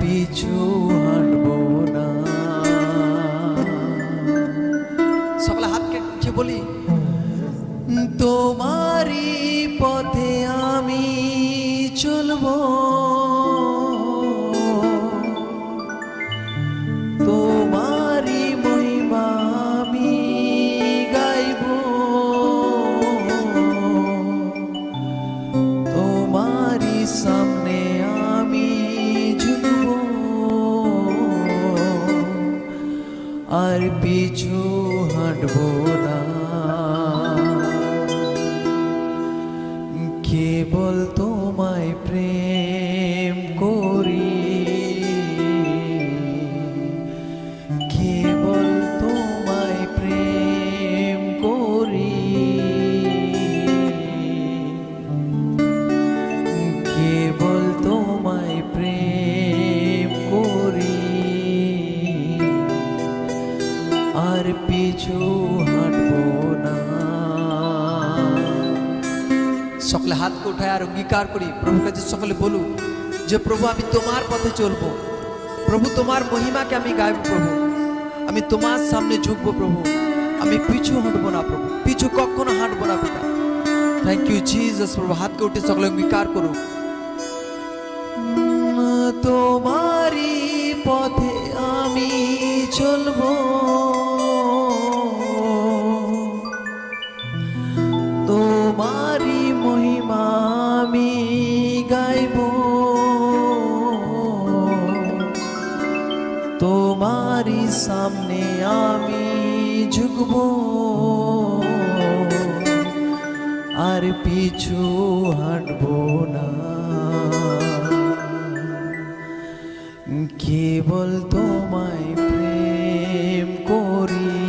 পিছু হাঁটব না। সকলে কেটে বলি হাতকে উঠায় আর অঙ্গীকার করি। প্রভুর কাছে সকলে বলুন যে, প্রভু, আমি তোমার পথে চলবো। প্রভু, তোমার মহিমাকে আমি গাইব, প্রভু। আমি তোমার সামনে ঝুঁকবো, প্রভু। আমি পিছু হাঁটবো না, প্রভু। পিছু কখনো হাঁটবো না, পিতা। থ্যাংক ইউ জিজাস প্রভু। হাতকে উঠে সকলে অঙ্গীকার করুক। তোমারই পথে আমি চলবো তোমারই সামনে আমি ঝুঁকব। আর পিছু হাঁটব না। কেবল তোমায় প্রেম করি।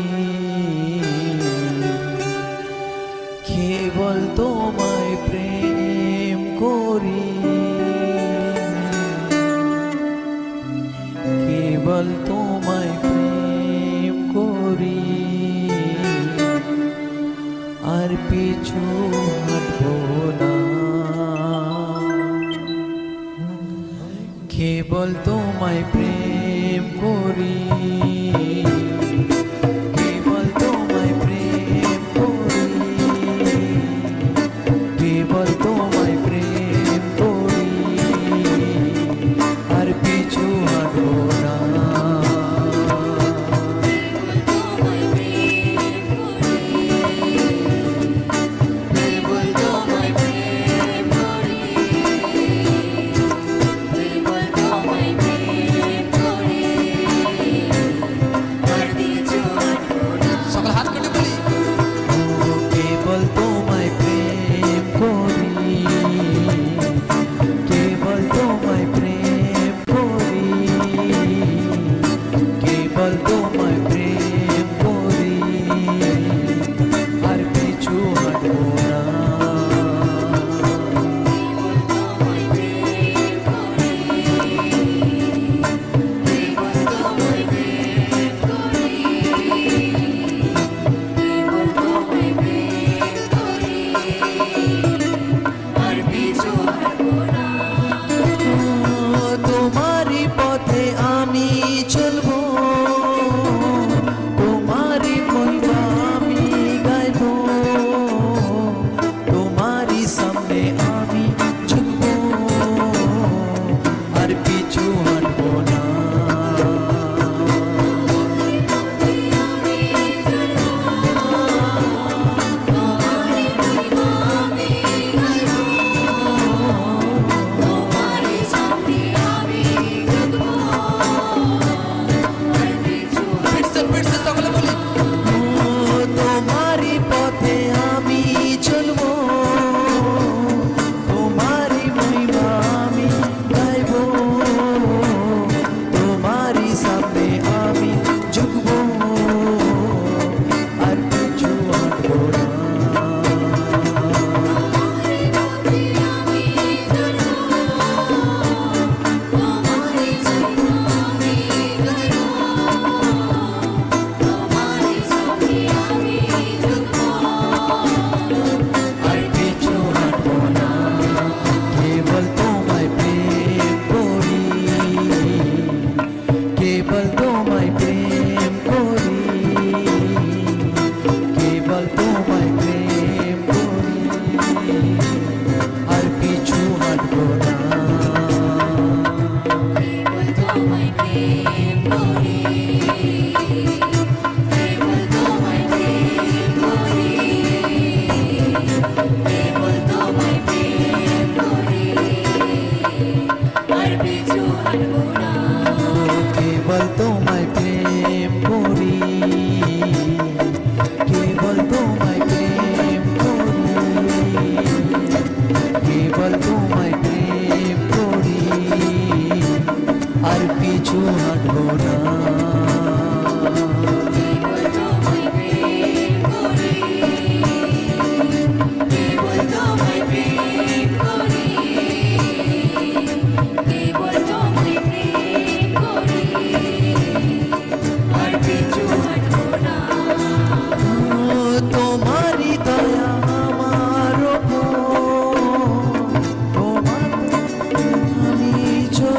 কেবল তোমায় প্রেম করি। কেবল কেবল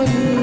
চলি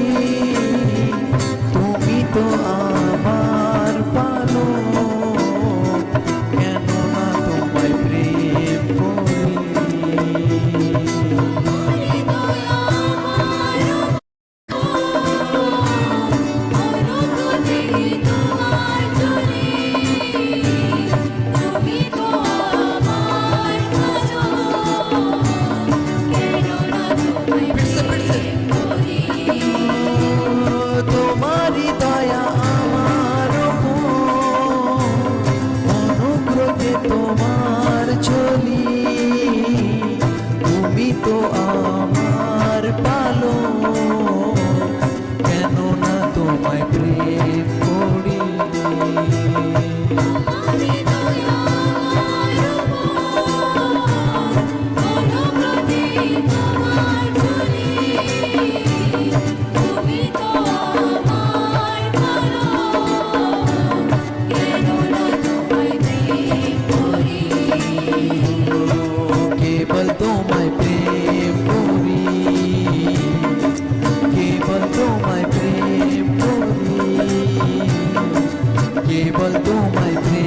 তোমায়